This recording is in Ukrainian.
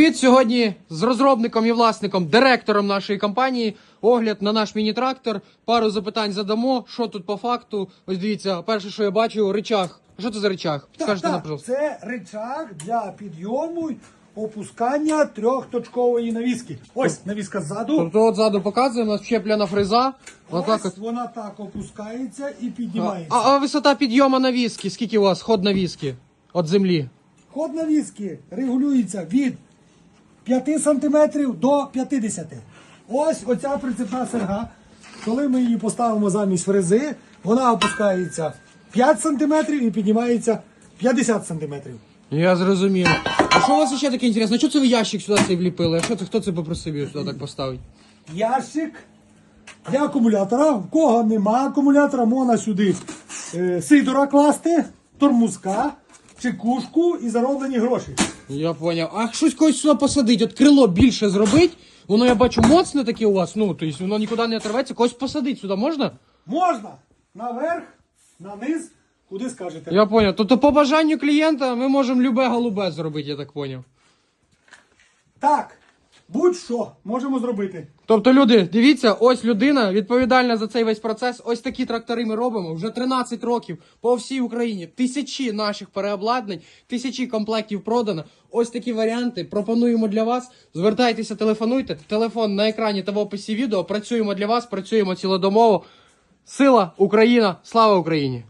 Привіт! Сьогодні з розробником і власником, директором нашої компанії. Огляд на наш міні-трактор. Пару запитань задамо. Що тут по факту? Ось дивіться, перше, що я бачу, речах. Що це за речах? Так, Скажете нам, пожалуйста. це рычаг для підйому опускання трьохточкової навіски. Ось навіска ззаду. Тобто от ззаду показує, у нас щеплена фреза. Ось от. вона так опускається і А, піднімається. а висота підйому навіски? Скільки у вас ход навіски? От землі? Ход навіски регулюється від 5 см до 50 Ось оця прицепна серга. Коли ми її поставимо замість фрези, вона опускається 5 см і піднімається 50 см. Я зрозумів. А що у вас ще таке інтересне? Що це ви ящик сюди цей вліпили? А що це хто це попросив його сюди так поставити? ящик для акумулятора. В кого нема акумулятора, можна сюди е, сидора класти, тормозка, чекушку і зароблені гроші. Я поняв. А щось когось сюди посадить, от крило більше зробить. Воно я бачу моцне таке у вас. Ну, тобто воно нікуди не оторветься. Когось посадить сюди можна? Можна наверх, на низ, куди скажете. Я поняв. Тобто по бажанню клієнта ми можемо любе голубе зробити, я так поняв. Так, будь-що можемо зробити. Тобто, люди, дивіться, ось людина відповідальна за цей весь процес. Ось такі трактори ми робимо вже 13 років по всій Україні. Тисячі наших переобладнань, тисячі комплектів продано. Ось такі варіанти пропонуємо для вас. Звертайтеся, телефонуйте. Телефон на екрані та в описі відео. Працюємо для вас, працюємо цілодомово. Сила Україна! Слава Україні!